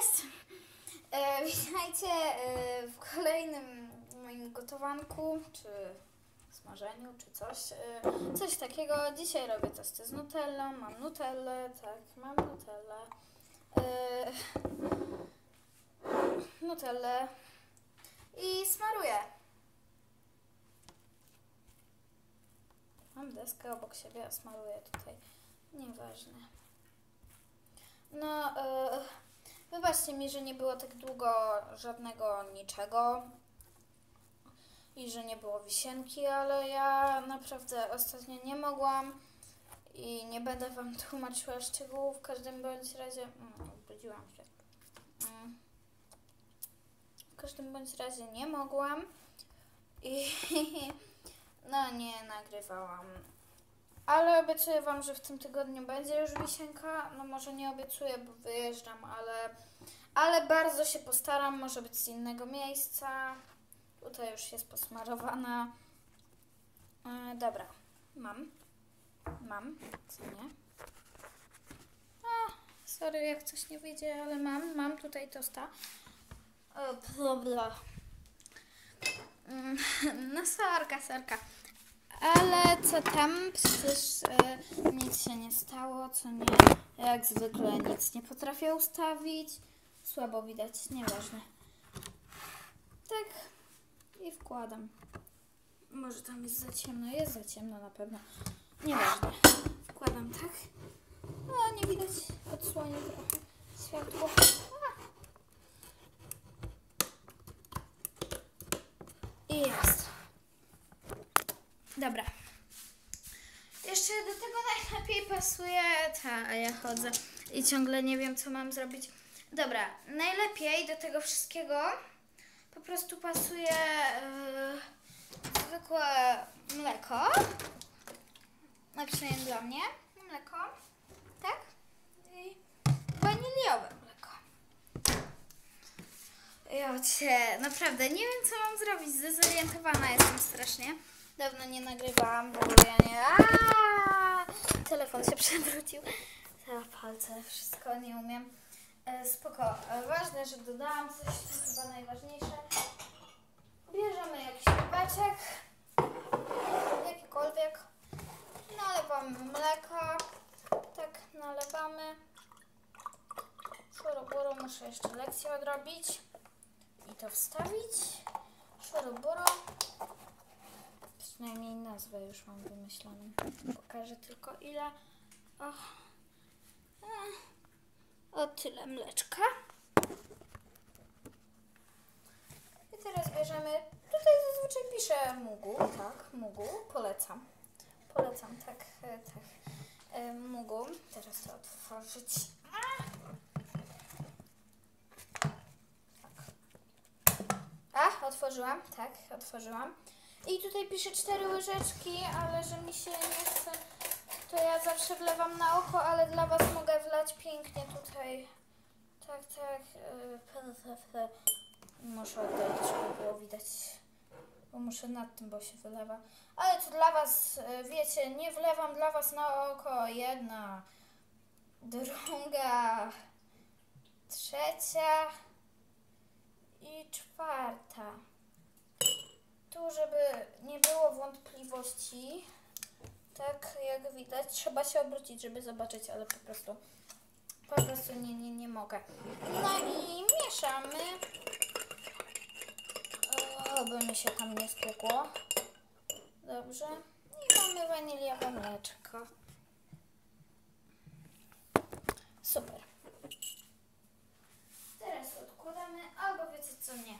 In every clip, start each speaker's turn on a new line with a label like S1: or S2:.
S1: Cześć! E, witajcie e, w kolejnym moim gotowanku, czy smażeniu, czy coś. E, coś takiego. Dzisiaj robię tosty z nutellą. Mam nutellę, tak, mam nutellę. E, nutellę i smaruję. Mam deskę obok siebie, a smaruję tutaj. Nieważne. No, e, wybaczcie mi, że nie było tak długo żadnego niczego i że nie było wisienki, ale ja naprawdę ostatnio nie mogłam i nie będę Wam tłumaczyła szczegółów. W każdym bądź razie. Mm, obudziłam się. Mm. W każdym bądź razie nie mogłam i no nie nagrywałam. Ale obiecuję Wam, że w tym tygodniu będzie już wisienka. No może nie obiecuję, bo wyjeżdżam, ale, ale bardzo się postaram. Może być z innego miejsca. Tutaj już jest posmarowana. E, dobra, mam. Mam, co nie? A, sorry, jak coś nie wyjdzie, ale mam. Mam tutaj tosta. O, bla, bla. Mm, No sorka, sorka. Ale co tam? Przecież e, nic się nie stało, co nie? Jak zwykle nic nie potrafię ustawić. Słabo widać, nieważne. Tak i wkładam. Może tam jest za ciemno, jest za ciemno na pewno. Nieważne. Wkładam tak. A nie widać, odsłonię trochę światło. I jest. Dobra. Jeszcze do tego najlepiej pasuje ta, a ja chodzę i ciągle nie wiem, co mam zrobić. Dobra, najlepiej do tego wszystkiego po prostu pasuje yy, zwykłe mleko. A przynajmniej dla mnie. Mleko, tak? I waniliowe mleko. Ja cię, naprawdę nie wiem co mam zrobić. Zdezorientowana jestem strasznie. Dawno nie nagrywałam, ogóle ja nie. Aaaa! Telefon się przewrócił. Za palce, wszystko nie umiem. E, spoko. E, ważne, że dodałam coś, to chyba najważniejsze. Bierzemy jakiś kubeczek, jakikolwiek. Nalewamy mleko. Tak, nalewamy. Szuroburo, muszę jeszcze lekcję odrobić i to wstawić. Szuroburo. Przynajmniej nazwę już mam wymyśloną. Pokażę tylko ile. O, o tyle mleczka. I teraz bierzemy. Tutaj zazwyczaj piszę mugu. Tak, mugu. Polecam. Polecam, tak, e, tak. E, Mugu. Teraz to otworzyć. A! A, otworzyłam, tak, otworzyłam. I tutaj piszę cztery łyżeczki, ale że mi się nie chce, to ja zawsze wlewam na oko, ale dla Was mogę wlać pięknie tutaj. Tak, tak. pe. Muszę oddalić, żeby było widać. Bo muszę nad tym, bo się wylewa. Ale to dla Was, yy, wiecie, nie wlewam dla Was na oko. Jedna, druga, trzecia i czwarta. Tu, żeby nie było wątpliwości, tak jak widać, trzeba się obrócić, żeby zobaczyć, ale po prostu, po prostu nie, nie, nie mogę. No i mieszamy, o, by mi się tam nie spiekło. Dobrze. I mamy waniliowe mleczko. Super. Teraz odkładamy, albo wiecie co, nie.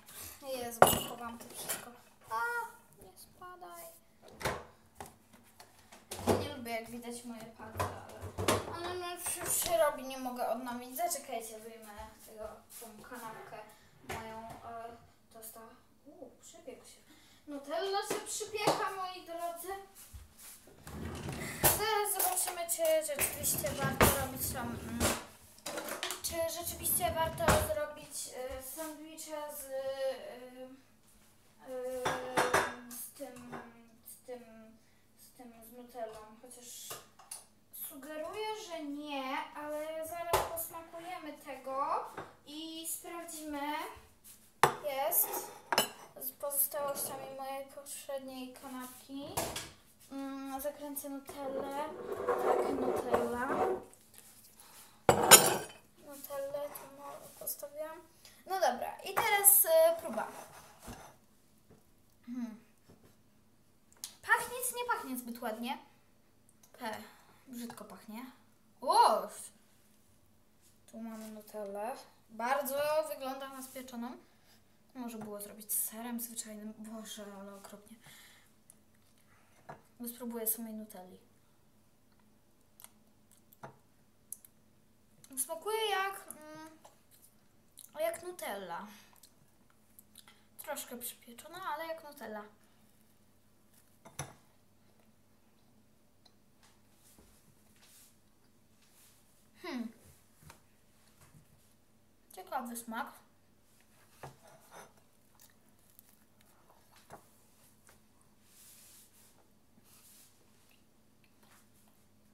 S1: Jest, blokowałam to wszystko. A, nie spadaj. Ja nie lubię jak widać moje palce, ale, ale no, już się robi, nie mogę odnowić. Zaczekajcie, wyjmę tego, tą kanapkę moją e, tosta. Uuu, przybiegł się. Nutella się przypieka, moi drodzy. Zaraz zobaczymy, czy rzeczywiście warto robić tam... Mm, czy rzeczywiście warto zrobić y, jest z pozostałościami mojej poprzedniej kanapki. Mm, zakręcę nutellę, tak nutella. Nutellę tu postawiłam. No dobra, i teraz e, próba. Hmm. Pachnieć nie pachnie zbyt ładnie. P, brzydko pachnie. O! Tu mamy nutellę. Bardzo wygląda na spieczoną. Może było zrobić z serem zwyczajnym. Boże, ale okropnie. Bo spróbuję samej Nutelli. Smakuje jak, mm, jak Nutella. Troszkę przypieczona, ale jak Nutella. Hmm. Ciekawy smak.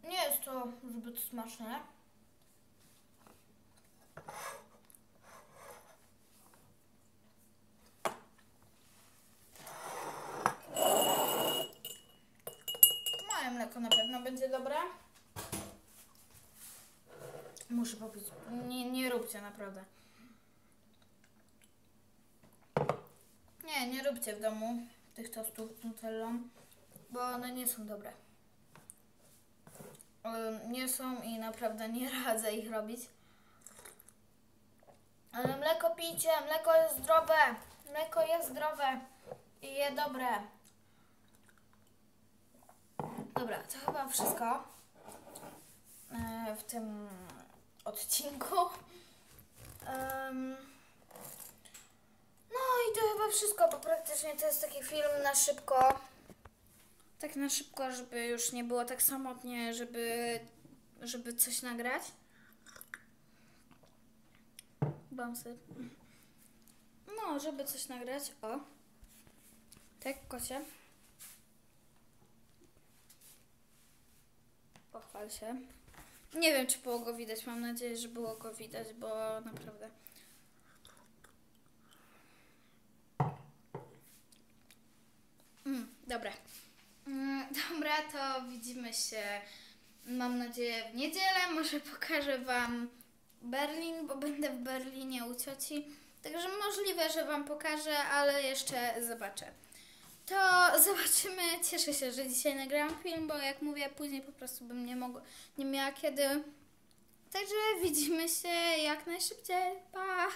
S1: Nie jest to zbyt smaczne. Moje mleko na pewno będzie dobre. Muszę popić. Nie, nie róbcie naprawdę. Nie, nie róbcie w domu tych tostów z nutellą, bo one nie są dobre. Ym, Nie są i naprawdę nie radzę ich robić. Ale mleko pijcie, mleko jest zdrowe. Mleko jest zdrowe i je dobre. Dobra, to chyba wszystko e, w tym odcinku. No i to chyba wszystko, bo praktycznie to jest taki film na szybko. Tak na szybko, żeby już nie było tak samotnie, żeby, żeby coś nagrać. Bamsy. No, żeby coś nagrać. O. Tak, kocie. Pochwal się. Nie wiem, czy było go widać. Mam nadzieję, że było go widać, bo naprawdę. Mm, dobra. Mm, dobra, to widzimy się. Mam nadzieję w niedzielę. Może pokażę Wam Berlin, bo będę w Berlinie u cioci. Także możliwe, że Wam pokażę, ale jeszcze zobaczę. To zobaczymy. Cieszę się, że dzisiaj nagrałam film, bo jak mówię, później po prostu bym nie mogła, nie miała kiedy. Także widzimy się jak najszybciej. Pa!